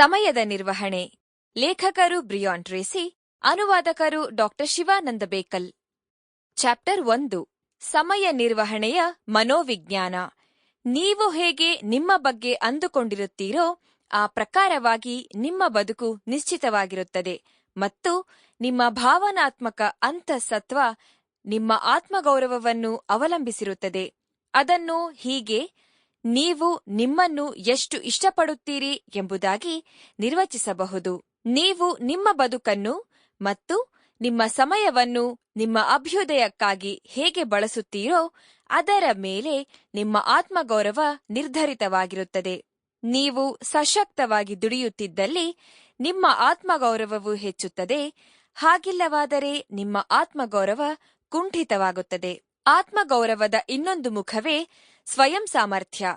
ಸಮಯದ ನಿರ್ವಹಣೆ. ಲೇಖಕರು ಬ್ರಿಯಾನ್ ಟ್ರೇಸಿ, ಅನುವಾದಕರು ಡಾಕ್ಟರ್ ಶಿವಾನಂದ ಬೇಕಲ್. ಚಾಪ್ಟರ್ ಒಂದು, ಸಮಯ ನಿರ್ವಹಣೆಯ ಮನೋವಿಜ್ಞಾನ. ನೀವು ಹೇಗೆ ನಿಮ್ಮ ಬಗ್ಗೆ ಅಂದುಕೊಂಡಿರುತ್ತೀರೋ, ಆ ಪ್ರಕಾರವಾಗಿ ನಿಮ್ಮ ಬದುಕು ನಿಶ್ಚಿತವಾಗಿರುತ್ತದೆ ಮತ್ತು ನಿಮ್ಮ ಭಾವನಾತ್ಮಕ ಅಂತಸತ್ವ ನಿಮ್ಮ ಆತ್ಮಗೌರವವನ್ನು ಅವಲಂಬಿಸಿರುತ್ತದೆ. ಅದನ್ನು ಹೀಗೆ ನೀವು ನಿಮ್ಮನ್ನು ಎಷ್ಟು ಇಷ್ಟಪಡುತ್ತೀರಿ ಎಂಬುದಾಗಿ ನಿರ್ವಚಿಸಬಹುದು. ನೀವು ನಿಮ್ಮ ಬದುಕನ್ನು ಮತ್ತು ನಿಮ್ಮ ಸಮಯವನ್ನು ನಿಮ್ಮ ಅಭ್ಯುದಯಕ್ಕಾಗಿ ಹೇಗೆ ಬಳಸುತ್ತೀರೋ ಅದರ ಮೇಲೆ ನಿಮ್ಮ ಆತ್ಮಗೌರವ ನಿರ್ಧರಿತವಾಗಿರುತ್ತದೆ. ನೀವು ಸಶಕ್ತವಾಗಿ ದುಡಿಯುತ್ತಿದ್ದಲ್ಲಿ ನಿಮ್ಮ ಆತ್ಮಗೌರವವು ಹೆಚ್ಚುತ್ತದೆ. ಹಾಗಿಲ್ಲವಾದರೆ ನಿಮ್ಮ ಆತ್ಮಗೌರವ ಕುಂಠಿತವಾಗುತ್ತದೆ. ಆತ್ಮಗೌರವದ ಇನ್ನೊಂದು ಮುಖವೇ ಸ್ವಯಂ ಸಾಮರ್ಥ್ಯ.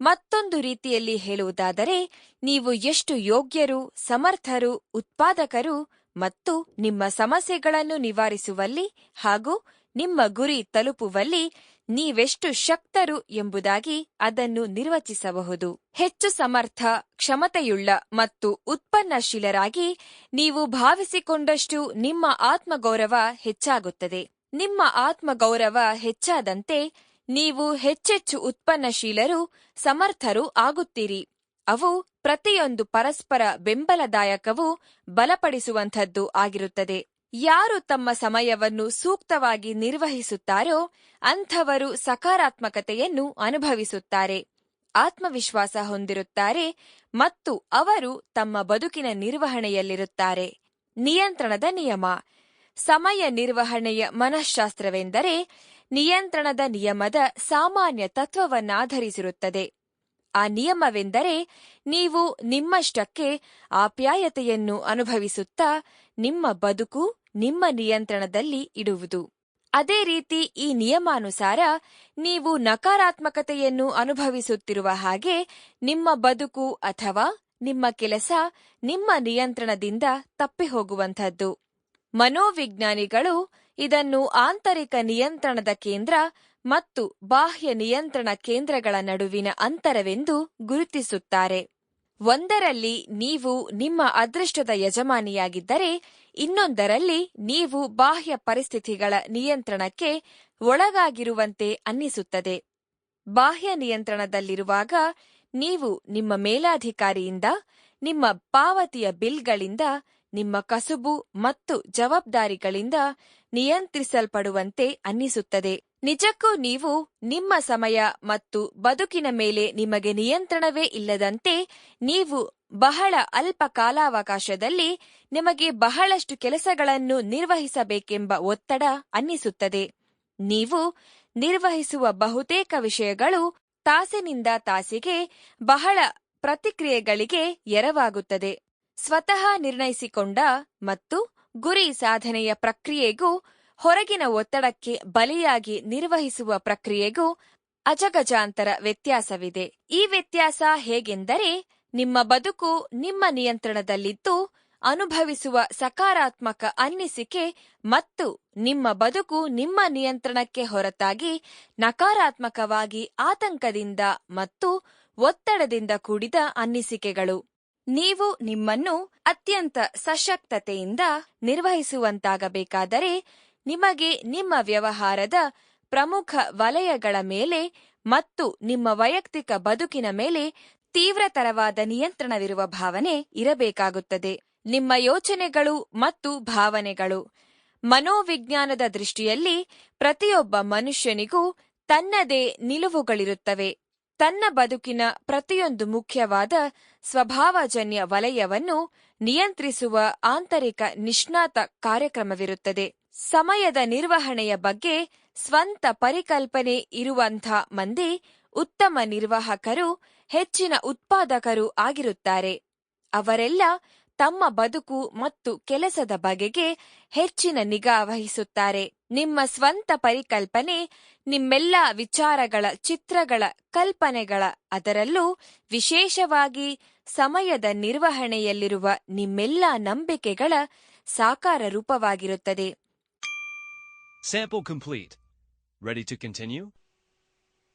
ಮತ್ತೊಂದು ರೀತಿಯಲ್ಲಿ ಹೇಳುವುದಾದರೆ, ನೀವು ಎಷ್ಟು ಯೋಗ್ಯರು, ಸಮರ್ಥರು, ಉತ್ಪಾದಕರು ಮತ್ತು ನಿಮ್ಮ ಸಮಸ್ಯೆಗಳನ್ನು ನಿವಾರಿಸುವಲ್ಲಿ ಹಾಗೂ ನಿಮ್ಮ ಗುರಿ ತಲುಪುವಲ್ಲಿ ನೀವೆಷ್ಟು ಶಕ್ತರು ಎಂಬುದಾಗಿ ಅದನ್ನು ನಿರ್ವಚಿಸಬಹುದು. ಹೆಚ್ಚು ಸಮರ್ಥ, ಕ್ಷಮತೆಯುಳ್ಳ ಮತ್ತು ಉತ್ಪನ್ನಶೀಲರಾಗಿ ನೀವು ಭಾವಿಸಿಕೊಂಡಷ್ಟು ನಿಮ್ಮ ಆತ್ಮಗೌರವ ಹೆಚ್ಚಾಗುತ್ತದೆ. ನಿಮ್ಮ ಆತ್ಮಗೌರವ ಹೆಚ್ಚಾದಂತೆ ನೀವು ಹೆಚ್ಚೆಚ್ಚು ಉತ್ಪನ್ನಶೀಲರು, ಸಮರ್ಥರು ಆಗುತ್ತೀರಿ. ಅವು ಪ್ರತಿಯೊಂದು ಪರಸ್ಪರ ಬೆಂಬಲದಾಯಕವೂ ಬಲಪಡಿಸುವಂಥದ್ದು ಆಗಿರುತ್ತದೆ. ಯಾರು ತಮ್ಮ ಸಮಯವನ್ನು ಸೂಕ್ತವಾಗಿ ನಿರ್ವಹಿಸುತ್ತಾರೋ, ಅಂಥವರು ಸಕಾರಾತ್ಮಕತೆಯನ್ನು ಅನುಭವಿಸುತ್ತಾರೆ. ಆತ್ಮವಿಶ್ವಾಸ ಹೊಂದಿರುತ್ತಾರೆ ಮತ್ತು ಅವರು ತಮ್ಮ ಬದುಕಿನ ನಿರ್ವಹಣೆಯಲ್ಲಿರುತ್ತಾರೆ. ನಿಯಂತ್ರಣದ ನಿಯಮ. ಸಮಯ ನಿರ್ವಹಣೆಯ ಮನಃಶಾಸ್ತ್ರವೆಂದರೆ ನಿಯಂತ್ರಣದ ನಿಯಮದ ಸಾಮಾನ್ಯ ತತ್ವವನ್ನಾಧರಿಸಿರುತ್ತದೆ. ಆ ನಿಯಮವೆಂದರೆ ನೀವು ನಿಮ್ಮಷ್ಟಕ್ಕೆ ಆಪ್ಯಾಯತೆಯನ್ನು ಅನುಭವಿಸುತ್ತಾ ನಿಮ್ಮ ಬದುಕು ನಿಮ್ಮ ನಿಯಂತ್ರಣದಲ್ಲಿ ಇಡುವುದು. ಅದೇ ರೀತಿ ಈ ನಿಯಮಾನುಸಾರ ನೀವು ನಕಾರಾತ್ಮಕತೆಯನ್ನು ಅನುಭವಿಸುತ್ತಿರುವ ಹಾಗೆ ನಿಮ್ಮ ಬದುಕು ಅಥವಾ ನಿಮ್ಮ ಕೆಲಸ ನಿಮ್ಮ ನಿಯಂತ್ರಣದಿಂದ ತಪ್ಪಿಹೋಗುವಂಥದ್ದು. ಮನೋವಿಜ್ಞಾನಿಗಳು ಇದನ್ನು ಆಂತರಿಕ ನಿಯಂತ್ರಣದ ಕೇಂದ್ರ ಮತ್ತು ಬಾಹ್ಯ ನಿಯಂತ್ರಣ ಕೇಂದ್ರಗಳ ನಡುವಿನ ಅಂತರವೆಂದು ಗುರುತಿಸುತ್ತಾರೆ. ಒಂದರಲ್ಲಿ ನೀವು ನಿಮ್ಮ ಅದೃಷ್ಟದ ಯಜಮಾನಿಯಾಗಿದ್ದರೆ, ಇನ್ನೊಂದರಲ್ಲಿ ನೀವು ಬಾಹ್ಯ ಪರಿಸ್ಥಿತಿಗಳ ನಿಯಂತ್ರಣಕ್ಕೆ ಒಳಗಾಗಿರುವಂತೆ ಅನ್ನಿಸುತ್ತದೆ. ಬಾಹ್ಯ ನಿಯಂತ್ರಣದಲ್ಲಿರುವಾಗ ನೀವು ನಿಮ್ಮ ಮೇಲಾಧಿಕಾರಿಯಿಂದ, ನಿಮ್ಮ ಪಾವತಿಯ ಬಿಲ್ಗಳಿಂದ ನಿಮ್ಮ ಕಸುಬು ಮತ್ತು ಜವಾಬ್ದಾರಿಗಳಿಂದ ನಿಯಂತ್ರಿಸಲ್ಪಡುವಂತೆ ಅನ್ನಿಸುತ್ತದೆ. ನಿಜಕ್ಕೂ ನೀವು ನಿಮ್ಮ ಸಮಯ ಮತ್ತು ಬದುಕಿನ ಮೇಲೆ ನಿಮಗೆ ನಿಯಂತ್ರಣವೇ ಇಲ್ಲದಂತೆ ನೀವು ಬಹಳ ಅಲ್ಪ ಕಾಲಾವಕಾಶದಲ್ಲಿ ನಿಮಗೆ ಬಹಳಷ್ಟು ಕೆಲಸಗಳನ್ನು ನಿರ್ವಹಿಸಬೇಕೆಂಬ ಒತ್ತಡ ಅನ್ನಿಸುತ್ತದೆ. ನೀವು ನಿರ್ವಹಿಸುವ ಬಹುತೇಕ ವಿಷಯಗಳು ತಾಸಿನಿಂದ ತಾಸಿಗೆ ಬಹಳ ಪ್ರತಿಕ್ರಿಯೆಗಳಿಗೆ ಎರವಾಗುತ್ತದೆ. ಸ್ವತಃ ನಿರ್ಣಯಿಸಿಕೊಂಡ ಮತ್ತು ಗುರಿ ಸಾಧನೆಯ ಪ್ರಕ್ರಿಯೆಗೂ ಹೊರಗಿನ ಒತ್ತಡಕ್ಕೆ ಬಲಿಯಾಗಿ ನಿರ್ವಹಿಸುವ ಪ್ರಕ್ರಿಯೆಗೂ ಅಜಗಜಾಂತರ ವ್ಯತ್ಯಾಸವಿದೆ. ಈ ವ್ಯತ್ಯಾಸ ಹೇಗೆಂದರೆ ನಿಮ್ಮ ಬದುಕು ನಿಮ್ಮ ನಿಯಂತ್ರಣದಲ್ಲಿದ್ದು ಅನುಭವಿಸುವ ಸಕಾರಾತ್ಮಕ ಅನ್ನಿಸಿಕೆ ಮತ್ತು ನಿಮ್ಮ ಬದುಕು ನಿಮ್ಮ ನಿಯಂತ್ರಣಕ್ಕೆ ಹೊರತಾಗಿ ನಕಾರಾತ್ಮಕವಾಗಿ ಆತಂಕದಿಂದ ಮತ್ತು ಒತ್ತಡದಿಂದ ಕೂಡಿದ ಅನ್ನಿಸಿಕೆಗಳು. ನೀವು ನಿಮ್ಮನ್ನು ಅತ್ಯಂತ ಸಶಕ್ತತೆಯಿಂದ ನಿರ್ವಹಿಸುವಂತಾಗಬೇಕಾದರೆ ನಿಮಗೆ ನಿಮ್ಮ ವ್ಯವಹಾರದ ಪ್ರಮುಖ ವಲಯಗಳ ಮೇಲೆ ಮತ್ತು ನಿಮ್ಮ ವೈಯಕ್ತಿಕ ಬದುಕಿನ ಮೇಲೆ ತೀವ್ರತರವಾದ ನಿಯಂತ್ರಣವಿರುವ ಭಾವನೆ ಇರಬೇಕಾಗುತ್ತದೆ. ನಿಮ್ಮ ಯೋಚನೆಗಳು ಮತ್ತು ಭಾವನೆಗಳು ಮನೋವಿಜ್ಞಾನದ ದೃಷ್ಟಿಯಲ್ಲಿ ಪ್ರತಿಯೊಬ್ಬ ಮನುಷ್ಯನಿಗೂ ತನ್ನದೇ ನಿಲುವುಗಳಿರುತ್ತವೆ. ತನ್ನ ಬದುಕಿನ ಪ್ರತಿಯೊಂದು ಮುಖ್ಯವಾದ ಸ್ವಭಾವಜನ್ಯ ವಲಯವನ್ನು ನಿಯಂತ್ರಿಸುವ ಆಂತರಿಕ ನಿಷ್ಣಾತ ಕಾರ್ಯಕ್ರಮವಿರುತ್ತದೆ. ಸಮಯದ ನಿರ್ವಹಣೆಯ ಬಗ್ಗೆ ಸ್ವಂತ ಪರಿಕಲ್ಪನೆ ಇರುವಂಥ ಮಂದಿ ಉತ್ತಮ ನಿರ್ವಾಹಕರು, ಹೆಚ್ಚಿನ ಉತ್ಪಾದಕರು ಆಗಿರುತ್ತಾರೆ. ಅವರೆಲ್ಲ ತಮ್ಮ ಬದುಕು ಮತ್ತು ಕೆಲಸದ ಬಗೆಗೆ ಹೆಚ್ಚಿನ ನಿಗಾ ವಹಿಸುತ್ತಾರೆ ನಿಮ್ಮ ಸ್ವಂತ ಪರಿಕಲ್ಪನೆ, ನಿಮ್ಮೆಲ್ಲ ವಿಚಾರಗಳ, ಚಿತ್ರಗಳ, ಕಲ್ಪನೆಗಳ, ಅದರಲ್ಲೂ ವಿಶೇಷವಾಗಿ ಸಮಯದ ನಿರ್ವಹಣೆಯಲ್ಲಿರುವ ನಿಮ್ಮೆಲ್ಲ ನಂಬಿಕೆಗಳ ಸಾಕಾರ ರೂಪವಾಗಿರುತ್ತದೆ Sample complete. Ready to continue?